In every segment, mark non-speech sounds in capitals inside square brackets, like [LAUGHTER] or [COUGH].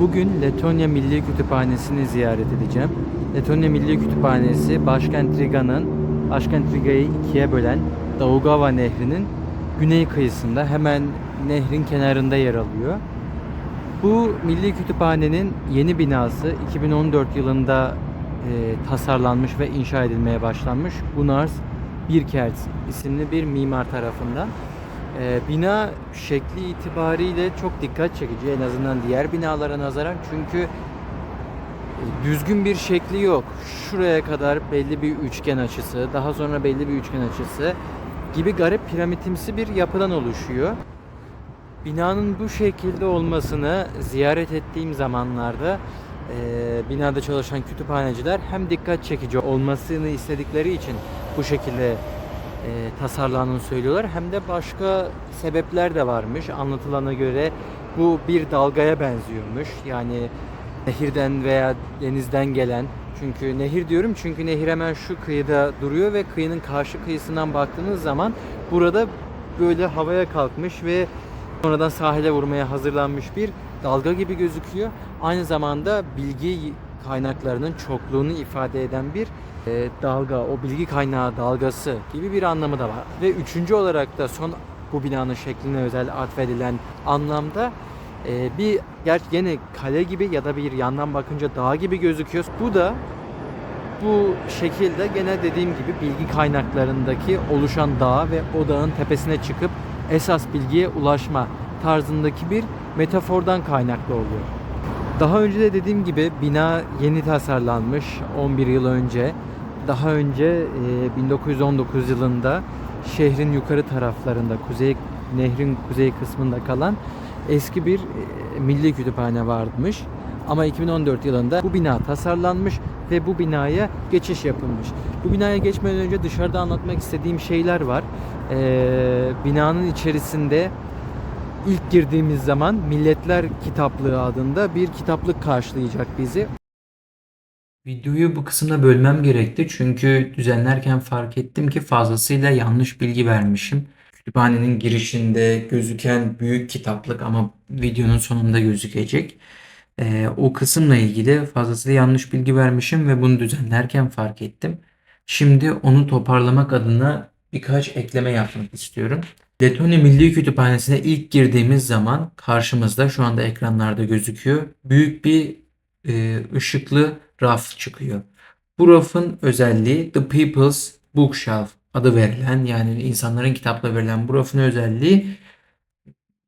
Bugün Letonya Milli Kütüphanesi'ni ziyaret edeceğim. Letonya Milli Kütüphanesi başkent Riga'nın başkent Riga'yı ikiye bölen Daugava Nehri'nin güney kıyısında hemen nehrin kenarında yer alıyor. Bu Milli Kütüphanenin yeni binası 2014 yılında e, tasarlanmış ve inşa edilmeye başlanmış. Gunars Birkerts isimli bir mimar tarafından. E, bina şekli itibariyle çok dikkat çekici en azından diğer binalara nazaran çünkü e, düzgün bir şekli yok. Şuraya kadar belli bir üçgen açısı, daha sonra belli bir üçgen açısı gibi garip piramitimsi bir yapıdan oluşuyor. Binanın bu şekilde olmasını ziyaret ettiğim zamanlarda eee, binada çalışan kütüphaneciler hem dikkat çekici olmasını istedikleri için bu şekilde eee tasarlandığını söylüyorlar hem de başka sebepler de varmış. Anlatılana göre bu bir dalgaya benziyormuş. Yani nehirden veya denizden gelen çünkü nehir diyorum çünkü nehir hemen şu kıyıda duruyor ve kıyının karşı kıyısından baktığınız zaman burada böyle havaya kalkmış ve sonradan sahile vurmaya hazırlanmış bir dalga gibi gözüküyor. Aynı zamanda bilgi kaynaklarının çokluğunu ifade eden bir e, dalga, o bilgi kaynağı dalgası gibi bir anlamı da var. Ve üçüncü olarak da son bu binanın şekline özel atfedilen anlamda e, bir gerçi gene kale gibi ya da bir yandan bakınca dağ gibi gözüküyor. Bu da bu şekilde gene dediğim gibi bilgi kaynaklarındaki oluşan dağ ve o dağın tepesine çıkıp esas bilgiye ulaşma tarzındaki bir metafordan kaynaklı oluyor. Daha önce de dediğim gibi bina yeni tasarlanmış 11 yıl önce. Daha önce e, 1919 yılında şehrin yukarı taraflarında kuzey nehrin kuzey kısmında kalan eski bir e, milli kütüphane varmış. Ama 2014 yılında bu bina tasarlanmış ve bu binaya geçiş yapılmış. Bu binaya geçmeden önce dışarıda anlatmak istediğim şeyler var. Ee, binanın içerisinde ilk girdiğimiz zaman Milletler Kitaplığı adında bir kitaplık karşılayacak bizi. Videoyu bu kısımda bölmem gerekti çünkü düzenlerken fark ettim ki fazlasıyla yanlış bilgi vermişim. Kütüphanenin girişinde gözüken büyük kitaplık ama videonun sonunda gözükecek. Ee, o kısımla ilgili fazlasıyla yanlış bilgi vermişim ve bunu düzenlerken fark ettim. Şimdi onu toparlamak adına birkaç ekleme yapmak istiyorum. Letonya Milli Kütüphanesi'ne ilk girdiğimiz zaman karşımızda şu anda ekranlarda gözüküyor. Büyük bir e, ışıklı raf çıkıyor. Bu rafın özelliği The People's Bookshelf adı verilen yani insanların kitapla verilen bu rafın özelliği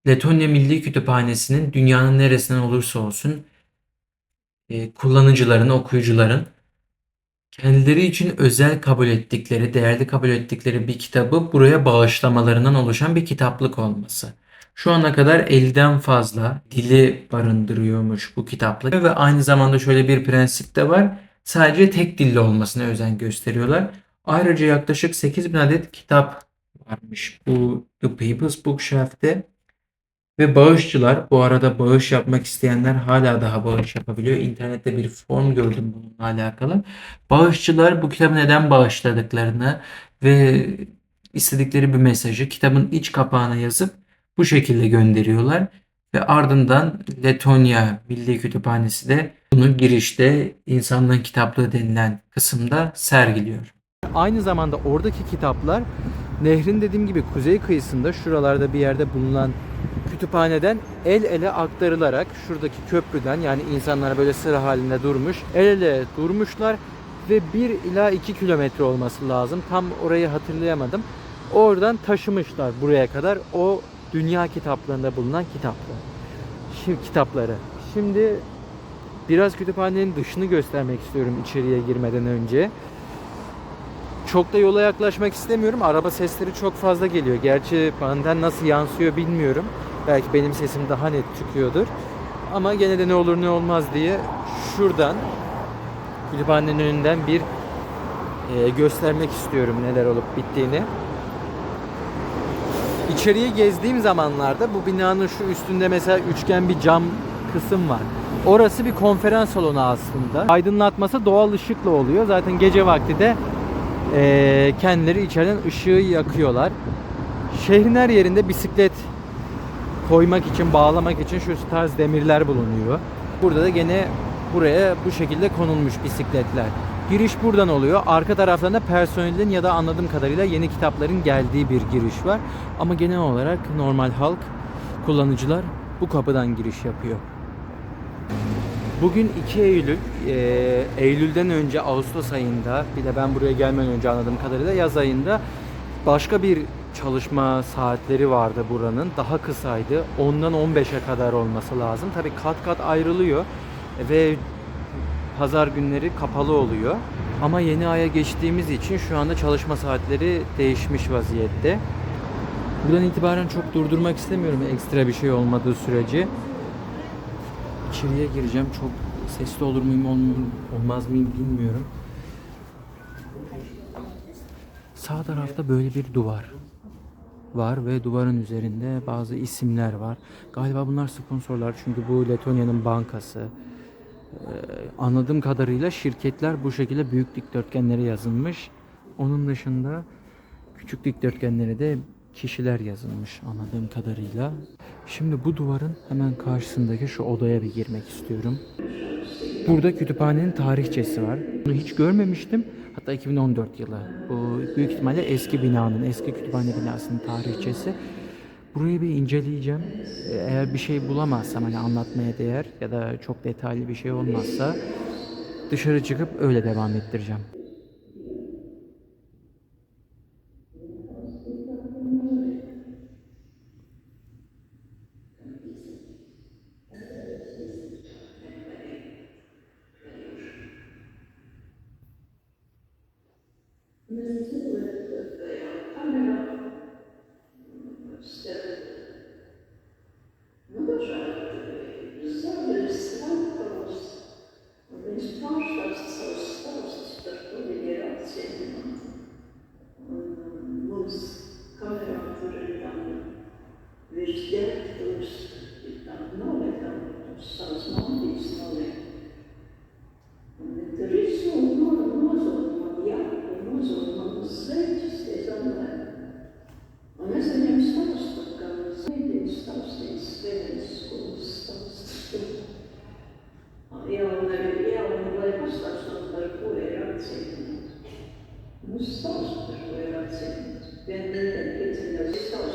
Letonya Milli Kütüphanesi'nin dünyanın neresinden olursa olsun e, kullanıcıların, okuyucuların kendileri için özel kabul ettikleri, değerli kabul ettikleri bir kitabı buraya bağışlamalarından oluşan bir kitaplık olması. Şu ana kadar 50'den fazla dili barındırıyormuş bu kitaplık ve aynı zamanda şöyle bir prensip de var. Sadece tek dilli olmasına özen gösteriyorlar. Ayrıca yaklaşık 8000 adet kitap varmış bu The People's Bookshelf'te. Ve bağışçılar, bu arada bağış yapmak isteyenler hala daha bağış yapabiliyor. İnternette bir form gördüm bununla alakalı. Bağışçılar bu kitabı neden bağışladıklarını ve istedikleri bir mesajı kitabın iç kapağına yazıp bu şekilde gönderiyorlar. Ve ardından Letonya Milli Kütüphanesi de bunu girişte insanlığın kitaplığı denilen kısımda sergiliyor. Aynı zamanda oradaki kitaplar nehrin dediğim gibi kuzey kıyısında şuralarda bir yerde bulunan kütüphaneden el ele aktarılarak şuradaki köprüden yani insanlar böyle sıra halinde durmuş el ele durmuşlar ve 1 ila 2 kilometre olması lazım. Tam orayı hatırlayamadım. Oradan taşımışlar buraya kadar o dünya kitaplığında bulunan kitaplar. Şimdi kitapları. Şimdi biraz kütüphanenin dışını göstermek istiyorum içeriye girmeden önce. Çok da yola yaklaşmak istemiyorum. Araba sesleri çok fazla geliyor. Gerçi benden nasıl yansıyor bilmiyorum. Belki benim sesim daha net çıkıyordur. Ama gene de ne olur ne olmaz diye şuradan kütüphanenin önünden bir e, göstermek istiyorum neler olup bittiğini. İçeriye gezdiğim zamanlarda bu binanın şu üstünde mesela üçgen bir cam kısım var. Orası bir konferans salonu aslında. Aydınlatması doğal ışıkla oluyor. Zaten gece vakti de e, kendileri içeriden ışığı yakıyorlar. Şehrin her yerinde bisiklet koymak için, bağlamak için şu tarz demirler bulunuyor. Burada da gene buraya bu şekilde konulmuş bisikletler. Giriş buradan oluyor. Arka taraflarında personelin ya da anladığım kadarıyla yeni kitapların geldiği bir giriş var. Ama genel olarak normal halk, kullanıcılar bu kapıdan giriş yapıyor. Bugün 2 Eylül. Ee, Eylül'den önce Ağustos ayında bir de ben buraya gelmeden önce anladığım kadarıyla yaz ayında başka bir çalışma saatleri vardı buranın. Daha kısaydı. 10'dan 15'e kadar olması lazım. Tabii kat kat ayrılıyor ve pazar günleri kapalı oluyor. Ama yeni aya geçtiğimiz için şu anda çalışma saatleri değişmiş vaziyette. Buradan itibaren çok durdurmak istemiyorum ekstra bir şey olmadığı sürece. İçeriye gireceğim. Çok sesli olur muyum olm- olmaz mıyım bilmiyorum. Sağ tarafta böyle bir duvar var ve duvarın üzerinde bazı isimler var. Galiba bunlar sponsorlar çünkü bu Letonya'nın bankası. Ee, anladığım kadarıyla şirketler bu şekilde büyük dikdörtgenlere yazılmış. Onun dışında küçük dikdörtgenlere de kişiler yazılmış anladığım kadarıyla. Şimdi bu duvarın hemen karşısındaki şu odaya bir girmek istiyorum. Burada kütüphanenin tarihçesi var. Bunu hiç görmemiştim. Hatta 2014 yılı. Bu büyük ihtimalle eski binanın, eski kütüphane binasının tarihçesi. Burayı bir inceleyeceğim. Ee, Eğer bir şey bulamazsam hani anlatmaya değer ya da çok detaylı bir şey olmazsa dışarı çıkıp öyle devam ettireceğim.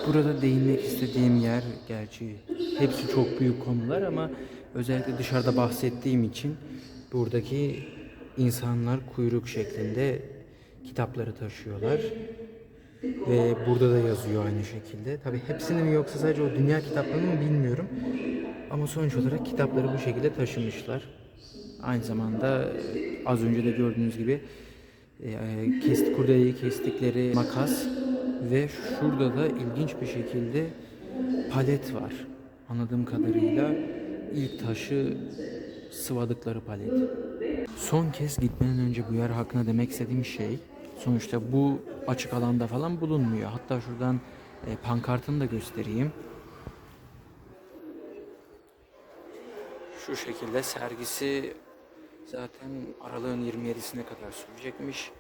Burada değinmek istediğim yer gerçi hepsi çok büyük konular ama özellikle dışarıda bahsettiğim için buradaki insanlar kuyruk şeklinde kitapları taşıyorlar. Ve burada da yazıyor aynı şekilde. Tabi hepsini mi yoksa sadece o dünya kitaplarını mı bilmiyorum. Ama sonuç olarak kitapları bu şekilde taşımışlar. Aynı zamanda e, az önce de gördüğünüz gibi e, kesti, kurdeleyi kestikleri makas ve şurada da ilginç bir şekilde palet var. Anladığım kadarıyla ilk taşı sıvadıkları palet. Son kez gitmeden önce bu yer hakkında demek istediğim şey sonuçta bu açık alanda falan bulunmuyor. Hatta şuradan e, pankartını da göstereyim. Şu şekilde sergisi zaten aralığın 27'sine kadar sürecekmiş.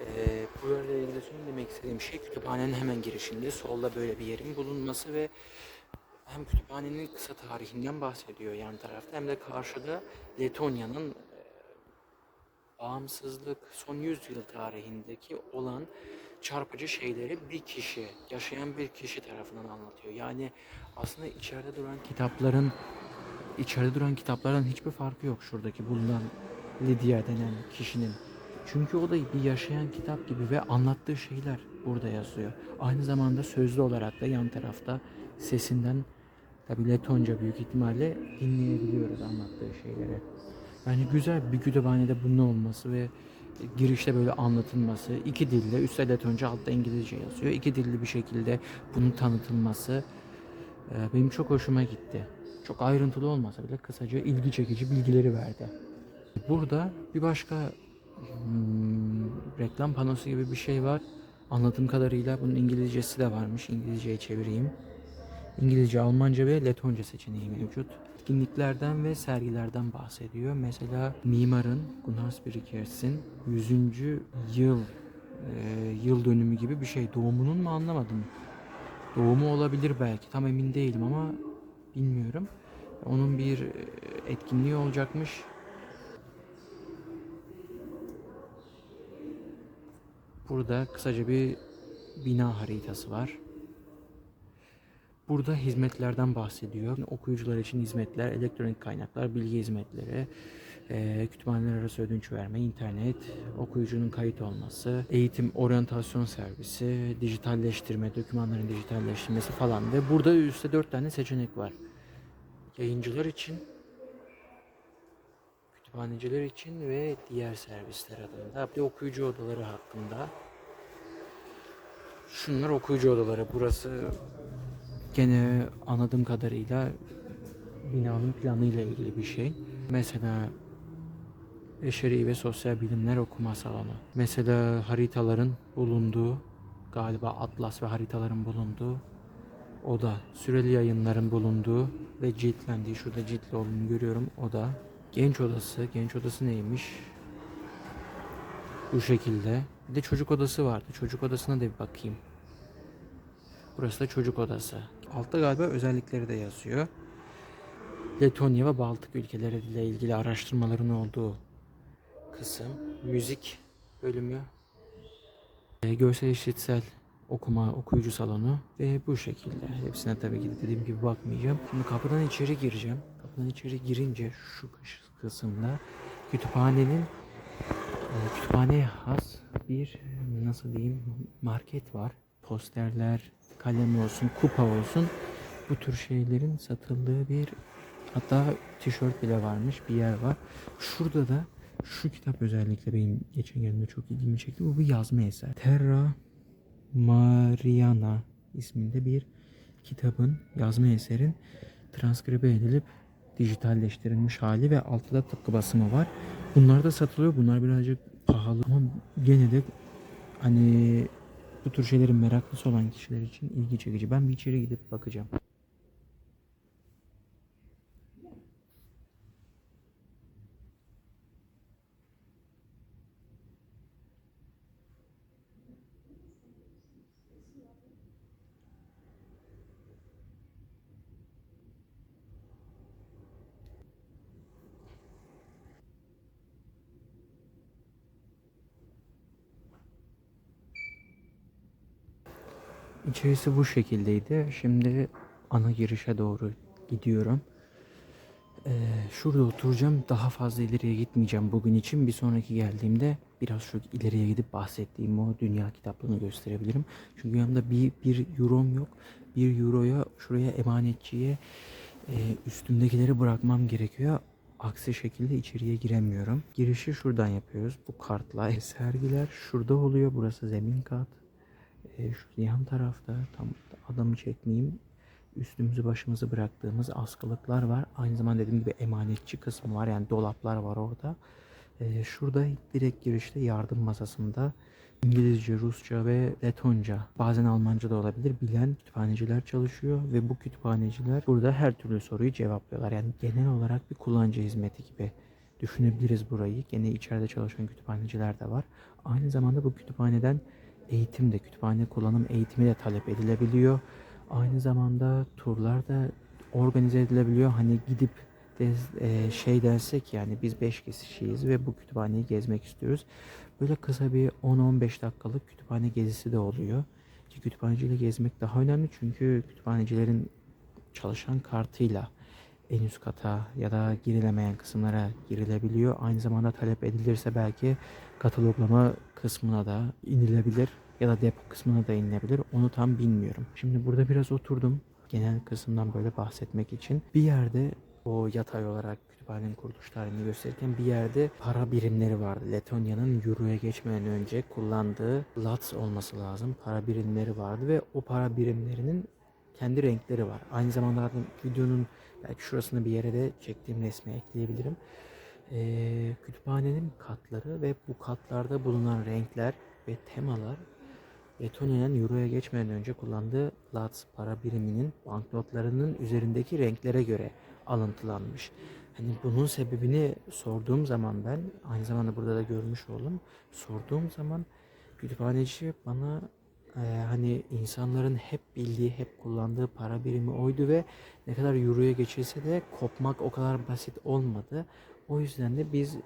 Ee, bu yerle ilgili son demek istediğim şey kütüphanenin hemen girişinde solda böyle bir yerin bulunması ve hem kütüphanenin kısa tarihinden bahsediyor yan tarafta hem de karşıda Letonya'nın e, bağımsızlık son 100 yıl tarihindeki olan çarpıcı şeyleri bir kişi, yaşayan bir kişi tarafından anlatıyor. Yani aslında içeride duran kitapların içeride duran kitaplardan hiçbir farkı yok şuradaki bulunan Lydia denen kişinin. Çünkü o da bir yaşayan kitap gibi ve anlattığı şeyler burada yazıyor. Aynı zamanda sözlü olarak da yan tarafta sesinden tabi Letonca büyük ihtimalle dinleyebiliyoruz anlattığı şeyleri. Yani güzel bir kütüphanede bunun olması ve girişte böyle anlatılması, iki dilde, üstte Letonca, altta İngilizce yazıyor. İki dilli bir şekilde bunun tanıtılması e, benim çok hoşuma gitti. Çok ayrıntılı olmasa bile kısaca ilgi çekici bilgileri verdi. Burada bir başka hmm, reklam panosu gibi bir şey var. Anladığım kadarıyla bunun İngilizcesi de varmış. İngilizceye çevireyim. İngilizce, Almanca ve Letonca seçeneği mevcut. Etkinliklerden ve sergilerden bahsediyor. Mesela mimarın Gunnar Spiriker'sin 100. yıl e, yıl dönümü gibi bir şey. Doğumunun mu anlamadım. Doğumu olabilir belki. Tam emin değilim ama bilmiyorum. Onun bir e, etkinliği olacakmış. Burada kısaca bir bina haritası var. Burada hizmetlerden bahsediyor. Okuyucular için hizmetler, elektronik kaynaklar, bilgi hizmetleri, eee, kütüphaneler arası ödünç verme, internet, okuyucunun kayıt olması, eğitim oryantasyon servisi, dijitalleştirme, dokümanların dijitalleştirilmesi falan ve burada üstte dört tane seçenek var. Yayıncılar için, kütüphaneciler için ve diğer servisler adında. Bir okuyucu odaları hakkında. Şunlar okuyucu odaları. Burası gene anladığım kadarıyla binanın planıyla ilgili bir şey. Mesela Beşeri ve Sosyal Bilimler Okuma Salonu. Mesela haritaların bulunduğu, galiba atlas ve haritaların bulunduğu oda. Süreli yayınların bulunduğu ve ciltlendiği, şurada ciltli olduğunu görüyorum oda. Genç odası, genç odası neymiş? Bu şekilde. Bir de çocuk odası vardı. Çocuk odasına da bir bakayım. Burası da çocuk odası. Altta galiba özellikleri de yazıyor. Letonya ve Baltık ülkeleri ile ilgili araştırmaların olduğu kısım. Müzik bölümü. Görsel işitsel okuma okuyucu salonu ve bu şekilde. Hepsine tabii ki de dediğim gibi bakmayacağım. Şimdi kapıdan içeri gireceğim. Kapıdan içeri girince şu kısımda kütüphanenin e, kütüphaneye has bir nasıl diyeyim market var. Posterler, kalem olsun, kupa olsun bu tür şeylerin satıldığı bir hatta tişört bile varmış bir yer var. Şurada da şu kitap özellikle benim geçen geldiğimde çok ilgimi çekti. Bu bir yazma eser. Terra Mariana isminde bir kitabın yazma eserin transkribe edilip dijitalleştirilmiş hali ve altta da tıpkı basımı var. Bunlar da satılıyor. Bunlar birazcık pahalı ama gene de hani bu tür şeylerin meraklısı olan kişiler için ilgi çekici. Ben bir içeri gidip bakacağım. İçerisi bu şekildeydi. Şimdi ana girişe doğru gidiyorum. Ee, şurada oturacağım. Daha fazla ileriye gitmeyeceğim bugün için. Bir sonraki geldiğimde biraz şu ileriye gidip bahsettiğim o dünya kitaplığını gösterebilirim. Çünkü yanımda bir, bir eurom yok. Bir euroya şuraya emanetçiye e, üstümdekileri bırakmam gerekiyor. Aksi şekilde içeriye giremiyorum. Girişi şuradan yapıyoruz. Bu kartla [LAUGHS] sergiler şurada oluyor. Burası zemin kat. E, şu yan tarafta tam adamı çekmeyeyim. Üstümüzü başımızı bıraktığımız askılıklar var. Aynı zamanda dediğim gibi emanetçi kısmı var. Yani dolaplar var orada. E, şurada direkt girişte yardım masasında İngilizce, Rusça ve Letonca, bazen Almanca da olabilir bilen kütüphaneciler çalışıyor ve bu kütüphaneciler burada her türlü soruyu cevaplıyorlar. Yani genel olarak bir kullanıcı hizmeti gibi düşünebiliriz burayı. Gene içeride çalışan kütüphaneciler de var. Aynı zamanda bu kütüphaneden eğitim de, kütüphane kullanım eğitimi de talep edilebiliyor. Aynı zamanda turlar da organize edilebiliyor. Hani gidip de e, şey dersek yani biz 5 kişiyiz ve bu kütüphaneyi gezmek istiyoruz. Böyle kısa bir 10-15 dakikalık kütüphane gezisi de oluyor. Ki kütüphaneciyle gezmek daha önemli çünkü kütüphanecilerin çalışan kartıyla en üst kata ya da girilemeyen kısımlara girilebiliyor. Aynı zamanda talep edilirse belki kataloglama kısmına da inilebilir ya da depo kısmına da inilebilir. Onu tam bilmiyorum. Şimdi burada biraz oturdum. Genel kısımdan böyle bahsetmek için. Bir yerde o yatay olarak kütüphanenin kuruluş tarihini gösterirken bir yerde para birimleri vardı. Letonya'nın Euro'ya geçmeden önce kullandığı Lats olması lazım. Para birimleri vardı ve o para birimlerinin kendi renkleri var. Aynı zamanda videonun belki şurasını bir yere de çektiğim resmi ekleyebilirim. Ee, kütüphanenin katları ve bu katlarda bulunan renkler ve temalar Letonya'nın Euro'ya geçmeden önce kullandığı Lats para biriminin banknotlarının üzerindeki renklere göre alıntılanmış. Hani bunun sebebini sorduğum zaman ben aynı zamanda burada da görmüş oldum. Sorduğum zaman kütüphaneci bana e, hani insanların hep bildiği, hep kullandığı para birimi oydu ve ne kadar euroya geçilse de kopmak o kadar basit olmadı. O yüzden de biz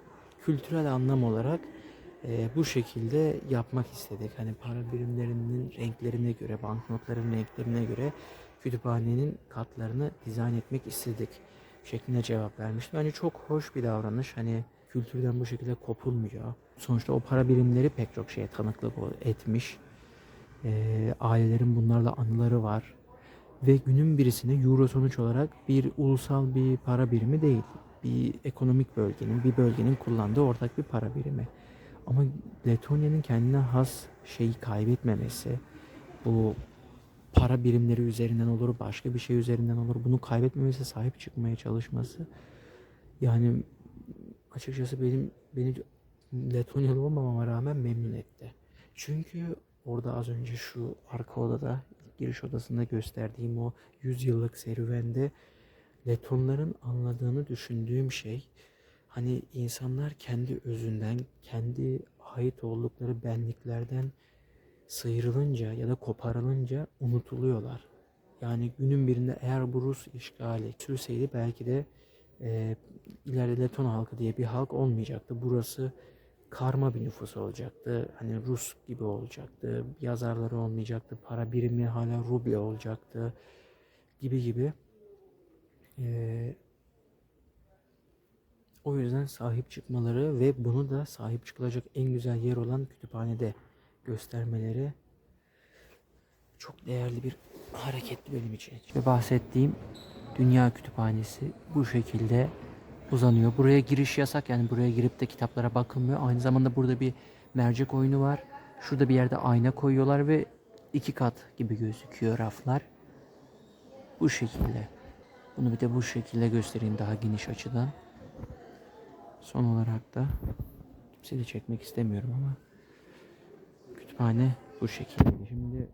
kültürel anlam olarak e, bu şekilde yapmak istedik. Hani para birimlerinin renklerine göre, banknotların renklerine göre kütüphanenin katlarını dizayn etmek istedik şeklinde cevap vermişti. Bence çok hoş bir davranış. Hani kültürden bu şekilde kopulmuyor. Sonuçta o para birimleri pek çok şeye tanıklık etmiş. Ee, ailelerin bunlarla anıları var. Ve günün birisine euro sonuç olarak bir ulusal bir para birimi değil. Bir ekonomik bölgenin, bir bölgenin kullandığı ortak bir para birimi. Ama Letonya'nın kendine has şeyi kaybetmemesi, bu para birimleri üzerinden olur, başka bir şey üzerinden olur. Bunu kaybetmemesi, sahip çıkmaya çalışması. Yani açıkçası benim beni Letonyalı olmamama rağmen memnun etti. Çünkü orada az önce şu arka odada, giriş odasında gösterdiğim o 100 yıllık serüvende Letonların anladığını düşündüğüm şey hani insanlar kendi özünden, kendi ait oldukları benliklerden sıyrılınca ya da koparılınca unutuluyorlar. Yani günün birinde eğer bu Rus işgali sürseydi belki de e, ileride Leton halkı diye bir halk olmayacaktı. Burası karma bir nüfus olacaktı. Hani Rus gibi olacaktı. Yazarları olmayacaktı. Para birimi hala ruble olacaktı. Gibi gibi. E, o yüzden sahip çıkmaları ve bunu da sahip çıkılacak en güzel yer olan kütüphanede göstermeleri çok değerli bir hareketli benim için. Ve bahsettiğim Dünya Kütüphanesi bu şekilde uzanıyor. Buraya giriş yasak yani buraya girip de kitaplara bakılmıyor. Aynı zamanda burada bir mercek oyunu var. Şurada bir yerde ayna koyuyorlar ve iki kat gibi gözüküyor raflar. Bu şekilde. Bunu bir de bu şekilde göstereyim daha geniş açıdan. Son olarak da kimseyi çekmek istemiyorum ama kütüphane bu şekilde. Şimdi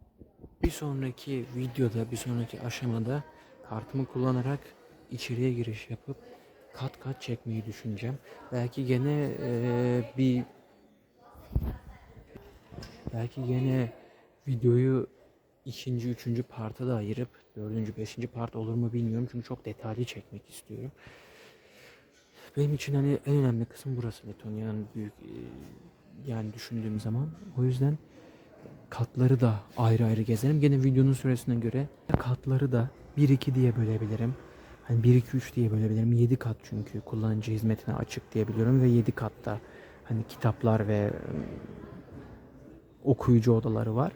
bir sonraki videoda, bir sonraki aşamada kartımı kullanarak içeriye giriş yapıp kat kat çekmeyi düşüneceğim. Belki gene eee, bir belki gene videoyu ikinci, üçüncü parta da ayırıp dördüncü, beşinci part olur mu bilmiyorum. Çünkü çok detaylı çekmek istiyorum. Benim için hani en önemli kısım burası Letonya'nın büyük e, yani düşündüğüm zaman. O yüzden katları da ayrı ayrı gezerim. Gene videonun süresine göre katları da 1-2 diye bölebilirim. Hani 1-2-3 diye bölebilirim. 7 kat çünkü kullanıcı hizmetine açık diyebiliyorum ve 7 katta hani kitaplar ve e, okuyucu odaları var.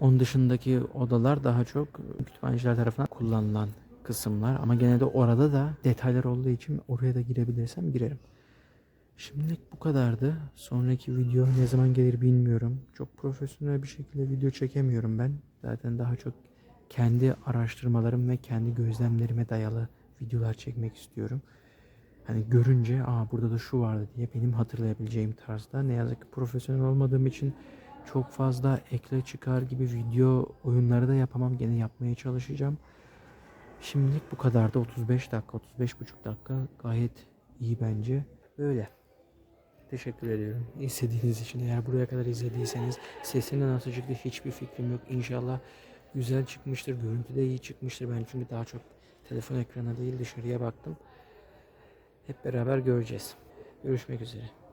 Onun dışındaki odalar daha çok kütüphaneciler tarafından kullanılan kısımlar ama gene de orada da detaylar olduğu için oraya da girebilirsem girerim. Şimdilik bu kadardı. Sonraki video ne zaman gelir bilmiyorum. Çok profesyonel bir şekilde video çekemiyorum ben. Zaten daha çok kendi araştırmalarım ve kendi gözlemlerime dayalı videolar çekmek istiyorum. Hani görünce aa burada da şu vardı diye benim hatırlayabileceğim tarzda. Ne yazık ki profesyonel olmadığım için çok fazla ekle çıkar gibi video oyunları da yapamam. Gene yapmaya çalışacağım. Şimdilik bu kadar da 35 dakika, 35 buçuk dakika gayet iyi bence. Böyle. Teşekkür ediyorum izlediğiniz için. Eğer buraya kadar izlediyseniz sesinin nasıl çıktı hiçbir fikrim yok. İnşallah güzel çıkmıştır. Görüntü de iyi çıkmıştır. Ben çünkü daha çok telefon ekrana değil dışarıya baktım. Hep beraber göreceğiz. Görüşmek üzere.